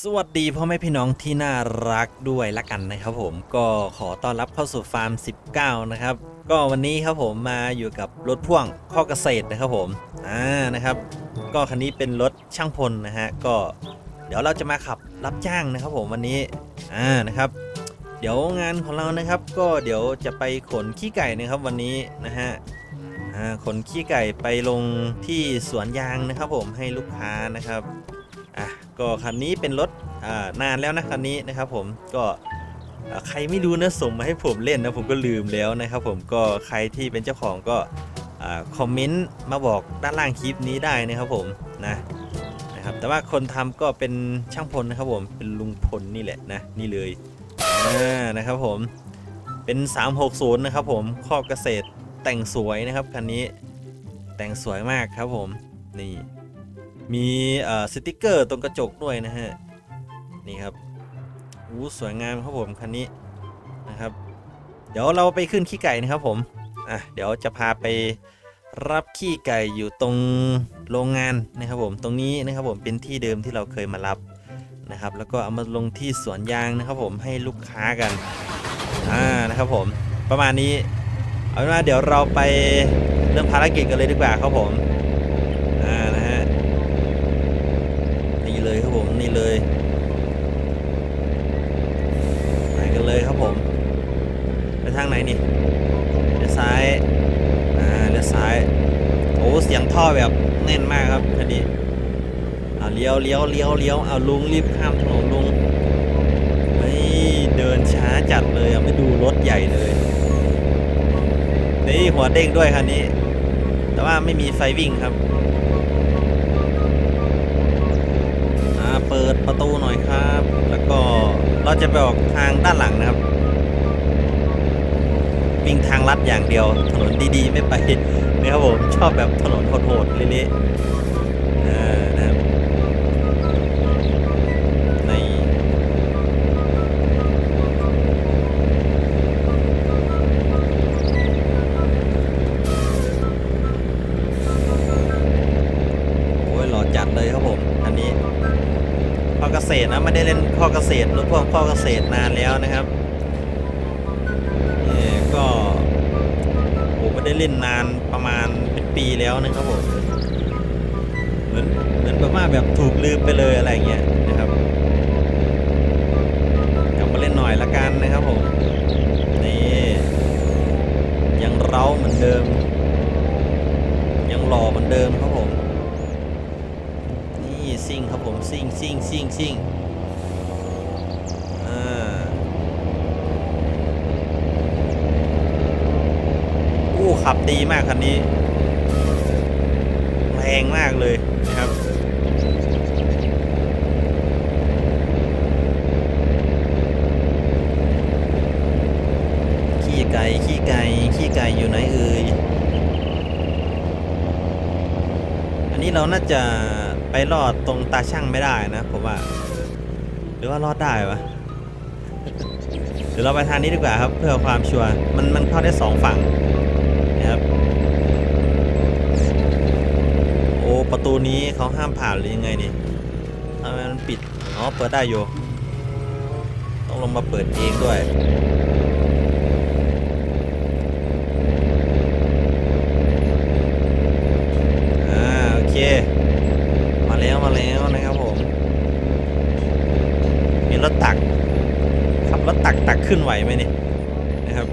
สวัสดีพ่อแม่พี่น้องที่น่ารักด้วยละกันนะครับผมก็ขอต้อนรับเข้าสู่ฟาร์ม 19 นะครับ ก็วันนี้ครับผมมาอยู่กับรถพ่วงข้อเกษตรนะครับผมอ่านะครับ ก็คันนี้เป็นรถช่างพลนะฮะก็เดี๋ยวเราจะมาขับรับจ้างนะครับผมวันนี้อ่านะครับ เดี๋ยวงานของเรานะครับ ก็เดี๋ยวจะไปขนขี้ไก่นะครับวันนี้นะฮะอ่าขนขี้ไก่ไปลงที่สวนยางนะครับผมให้ลูกค้านะครับ อะก็คันนี้เป็นรถอ่านานแล้วนะคันนี้นะครับผมก็ใครไม่รู้นะส่งมาให้ผมเล่นนะผมก็ลืมแล้วนะครับผมก็ใครที่เป็นเจ้าของก็อคอมเมนต์มาบอกด้านล่างคลิปนี้ได้นะครับผมนะนะครับแต่ว่าคนทำก็เป็นช่างพลนะครับผมเป็นลุงพลนี่แหละนะนี่เลยนะครับผมเป็น 360 นะครับผมข้อบเกษตรแต่งสวยนะครับคันนี้แต่งสวยมากครับผมนี่ มีสติกเกอร์ตรงกระจกด้วยนะฮะ นี่ครับอู้สวยงามครับผมคันนี้นะครับ เดี๋ยวเราไปขึ้นขี้ไก่นะครับผม อะเดี๋ยวจะพาไปรับขี้ไก่อยู่ตรงโรงงานนะครับผม ตรงนี้นะครับผมเป็นที่เดิมที่เราเคยมารับนะครับ แล้วก็เอามาลงที่สวนยางนะครับผมให้ลูกค้ากัน อ่านะครับผม ประมาณนี้ เอาเป็นว่าเดี๋ยวเราไปเริ่มภารกิจกันเลยดีกว่าครับผม อ่านะฮะ นี่เลยครับผมนี่เลยไปกันเลยครับผมไปทางไหนนี่เลี้ยวซ้ายอ่าเลี้ยวซ้าย โอ้เสียงท่อแบบแน่นมากครับคันนี้เอาเลี้ยวเลี้ยวเลี้ยวเลี้ยวเอาลุงรีบข้ามถนนลุงเฮ้ยเดินช้าจัดเลยอะไม่ดูรถใหญ่เลยนี่หัวเด้งด้วยคันนี้ แต่ว่าไม่มีไฟวิ่งครับอ่าเปิดประตูหน่อยครับ แล้วก็เราจะไปออกทางด้านหลังนะครับ วิ่งทางลัดอย่างเดียว ถนนดีๆ ไม่ไป นะครับผมชอบแบบถนนโหดๆเละๆอ่านะครับในโอ้ยหล่อจัดเลยครับผมอันนี้ข้อเกษตรนะไม่ได้เล่นข้อเกษตรรถพ่วงข้อเกษตรนานแล้วนะครับ เล่นนานประมาณเป็นปีแล้วนะครับผมเหมือนเหมือนแบบว่าแบบถูกลืมไปเลยอะไรอย่างเงี้ยนะครับกลับมาเล่นหน่อยละกันนะครับผมนี่ยังเร้าเหมือนเดิม ยังหล่อเหมือนเดิมครับผมนี่ซิ่งครับผมซิ่งซิ่งซิ่งซิ่งอ่าอู้ ขับดีมากคันนี้ แรงมากเลยนะครับขี้ไก่ขี้ไก่ขี้ไก่อยู่ไหนเอ่ยอันนี้เราน่าจะไปรอดตรงตาช่างไม่ได้นะผมว่า หรือว่ารอดได้วะเดี๋ยวเราไปทางนี้ดีกว่าครับ เพื่อความชัวร์มันมันเข้าได้สองฝั่ง นะครับ โอ้ประตูนี้เขาห้ามผ่านหรือยังไงนี่ทำไมมันปิดอ๋อเปิดได้อยู่ ต้องลงมาเปิดเองด้วยอ่าโอเคมาแล้วมาแล้วนะครับผม มีรถตัก ขับรถตักตักขึ้นไหวไหมนี่นะครับ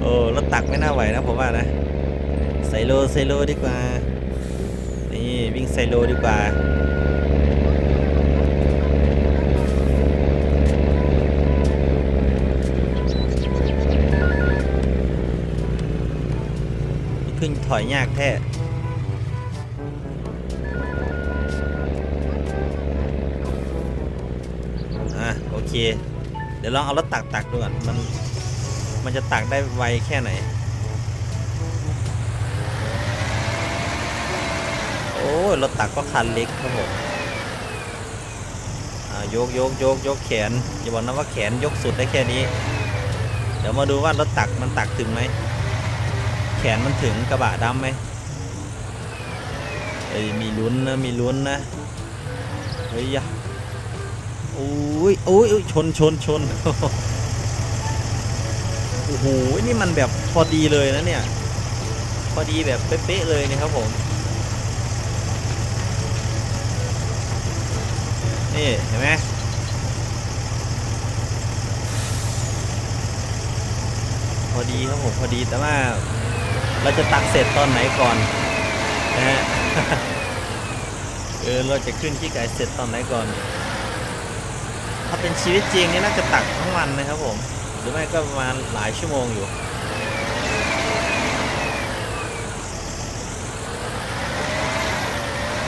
โอ้รถตักไม่น่าไหวนะผมว่านะ ไซโลไซโลดีกว่า นี่วิ่งไซโลดีกว่าขึ้นถอยยากแท้อะโอเค เดี๋ยวลองเอารถตักตักดูก่อน มัน มันจะตักได้ไวแค่ไหน โอ้รถตักก็คันเล็กครับผมยกยกยกยกแขนอย่าบอกนะว่าแขนยกสุดได้แค่นี้ เดี๋ยวมาดูว่ารถตักมันตักถึงไหมแขนมันถึงกระบะดำไหมเอ้ยมีลุ้นนะมีลุ้นนะเฮ้ยยะโอ้ยโอ้ยโอ้ยชนชนชนโอ้โหนี่มันแบบพอดีเลยนะเนี่ย พอดีแบบเป๊ะๆเลยนะครับผม นี่เห็นไหมพอดีครับผมพอดีแต่ว่าเราจะตักเสร็จตอนไหนก่อนนะฮะเออเราจะขึ้นขี้ไก่เสร็จตอนไหนก่อน ถ้าเป็นชีวิตจริงนี่น่าจะตักทั้งวันนะครับผม หรือไม่ก็ประมาณหลายชั่วโมงอยู่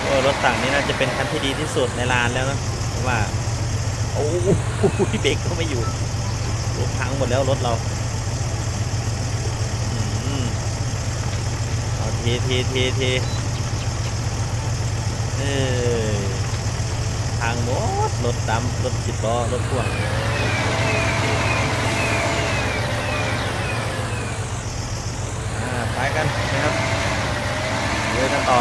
โอ้ รถตักนี่น่าจะเป็นคันที่ดีที่สุดในร้านแล้วนะเพราะว่า โอ้โหเบรกก็ไม่อยู่รถพังหมดแล้วรถเราอืมเอาทเทเทเทเออทางหมดรถดำรถสิบล้อรถพ่วงอ่าไปกันนะครับเดินกันต่อ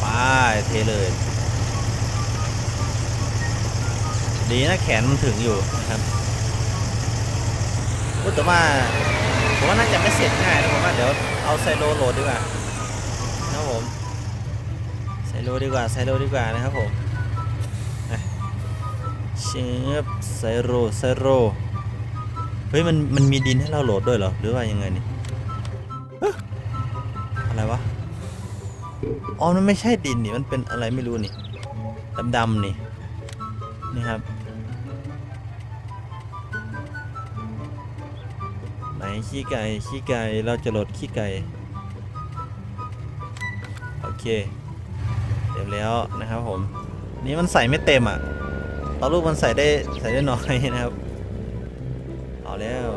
ไป เลย ดีนะแขนมันถึงอยู่นะครับพูดแต่ว่าผมว่าน่าจะไม่เสร็จง่ายนะผมว่าเดี๋ยวเอาไซโลโหลดดีกว่านะครับผมไซโลดีกว่าไซโลดีกว่านะครับผมเชฟไซโรไซโรเฮ้ยมันมันมีดินให้เราโหลดด้วยเหรอหรือว่ายังไงนี่อะไรวะ อ๋อ มันไม่ใช่ดินนี่ มันเป็นอะไรไม่รู้นี่ดำๆนี่ นี่ครับ ไหนขี้ไก่ ขี้ไก่ เราจะโหลดขี้ไก่ โอเคเต็มแล้วนะครับผม นี่มันใส่ไม่เต็มอะตอนรูปมันใส่ได้ใส่ได้น้อยนะครับ เอาแล้ว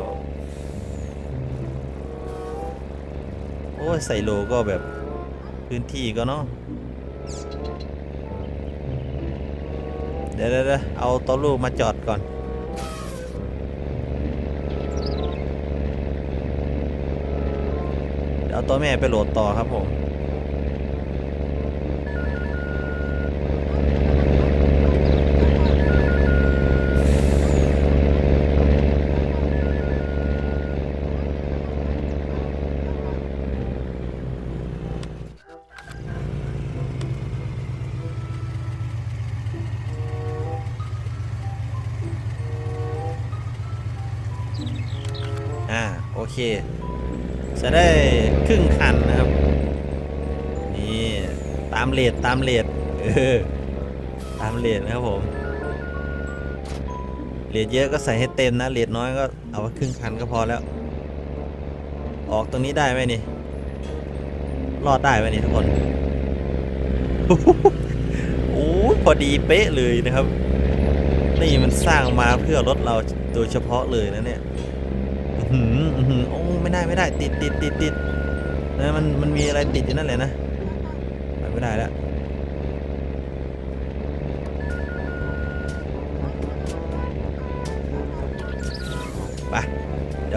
โอ้ยใส่โลก็แบบ พื้นที่ก็เนาะเดี๋ยวเดี๋ยวเอาตัวลูกมาจอดก่อน เอาตัวแม่ไปโหลดต่อครับผม ตามเลทตามเลทเออตามเลทนะครับผมเลทเยอะก็ใส่ให้เต็มนะเลทน้อยก็เอาไว้ครึ่งคันก็พอแล้ว ออกตรงนี้ได้ไหมนี่รอดได้ไหมนี่ทุกคนโอ้พอดีเป๊ะเลยนะครับ นี่มันสร้างมาเพื่อรถเราโดยเฉพาะเลยนะเนี่ยอื้อหืออื้อหือโอ้ไม่ได้ไม่ได้ติดติดติดติดนะมันมันมีอะไรติดอยู่นั่นแหละนะไปไม่ได้แล้ว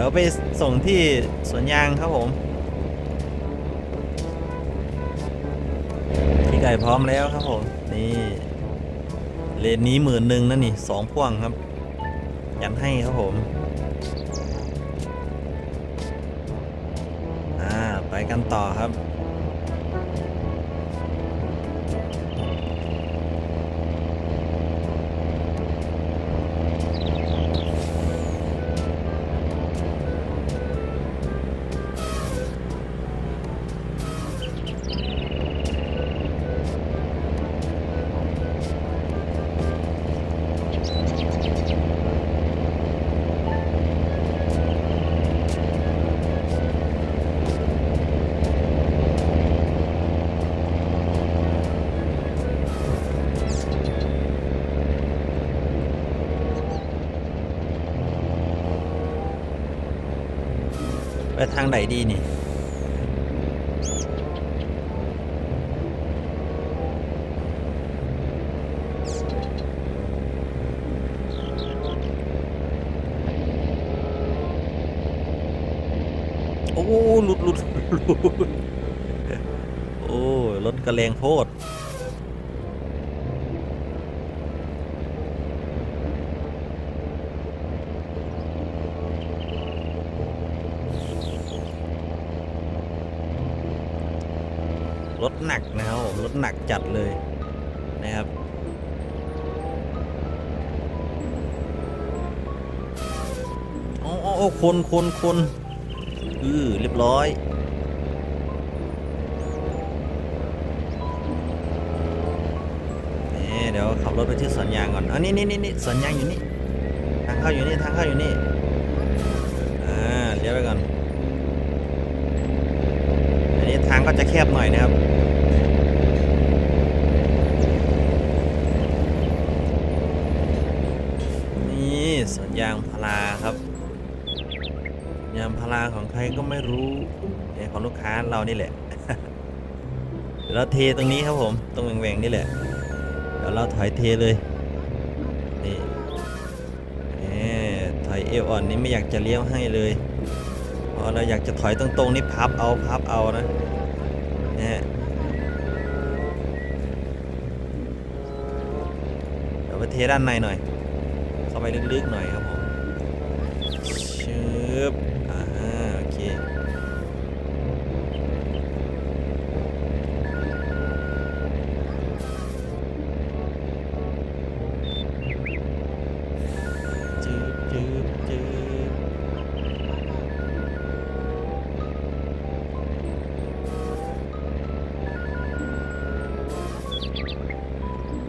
ดี๋ยวไปส่งที่สวนยางครับผมพี่ไก่พร้อมแล้วครับผม นี่เลนนี้หมื่นหนึ่งนะนี่สองพ่วงครับ ยันให้ครับผมอ่าไปกันต่อครับ ทางไหนดีนี่ โอ้หลุดหลุดโอ้รถกระแรงโพด รถหนักนะครับผมรถหนักจัดเลยนะครับโอ้โอ้คนคนคนอือเรียบร้อยนี่เดี๋ยวขับรถไปที่สวนยางก่อนอันนี้นี่นี่นี่สวนยางอยู่นี่ทางเข้าอยู่นี่ทางเข้าอยู่นี่ อ่า เลี้ยวไปก่อน อันนี้ทาง ก็จะแคบหน่อยนะครับนี่สวนยางพาราครับยางพาราของใครก็ไม่รู้เนี่ยของลูกค้าเรานี่แหละเดี๋ยวเราเทตรงนี้ครับผมตรงแหว่งๆนี่แหละเดี๋ยวเราถอยเทเลยนี่แหมถอยเอวอ่อนนี่ไม่อยากจะเลี้ยวให้เลยเพราะเราอยากจะถอยตรงๆนี่พับเอาพับเอานะ เทด้านในหน่อย เข้าไปลึกๆหน่อยครับผมชึบอ่าโอเคจืบจืบจืบ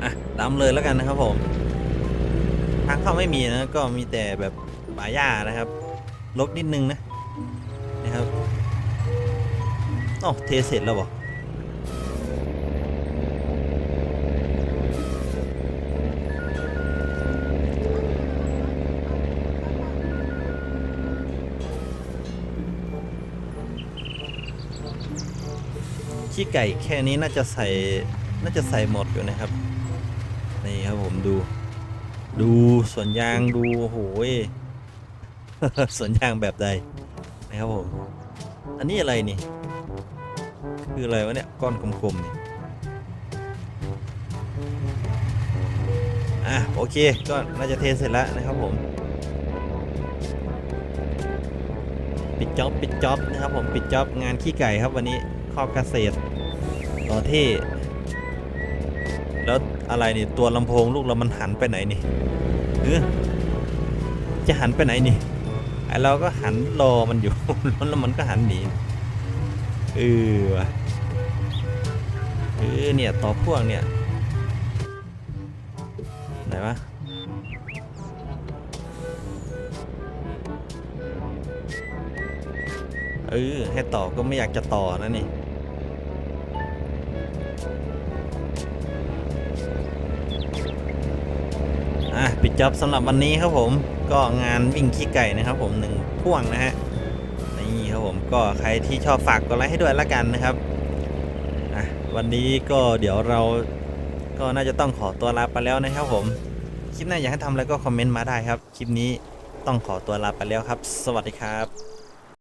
อะตามเลยแล้วกันนะครับผม ทางเข้าไม่มีนะก็มีแต่แบบป่าหญ้านะครับลกนิดนึงนะนะครับอ๋อเทเสร็จแล้วบอกขี้ไก่แค่นี้น่าจะใส่น่าจะใส่หมดอยู่นะครับ นี่ครับผมดู ดูสวนยางดูโอ้โหยสวนยางแบบใดนะครับผม อันนี้อะไรนี่ คืออะไรวะเนี่ย ก้อนกลมๆนี่อะโอเค ก็น่าจะเทเสร็จแล้วนะครับผม ปิดจ็อบปิดจ็อบนะครับผมปิดจ็อบงานขี้ไก่ครับวันนี้ข้อเกษตรต่อเท่ แล้วอะไรนี่ตัวลำโพงลูกเรามันหันไปไหนนี่เออจะหันไปไหนนี่ไอเราก็หันรอมันอยู่ แล้วมันก็หันหนีเออวะเออเนี่ยต่อพ่วงเนี่ยไหนวะเออให้ต่อก็ไม่อยากจะต่อนะนี่ ปิดจ็อบสำหรับวันนี้ครับผมก็งานวิ่งขี้ไก่นะครับ ผมหนึ่งพ่วงนะฮะนี่ครับผมก็ใครที่ชอบฝากกดไลค์ให้ด้วยละกันนะครับอะวันนี้ก็เดี๋ยวเราก็น่าจะต้องขอตัวลาไปแล้วนะครับผมคลิปหน้าอยากให้ทำอะไรก็คอมเมนต์มาได้ครับ คลิปนี้ต้องขอตัวลาไปแล้วครับ สวัสดีครับ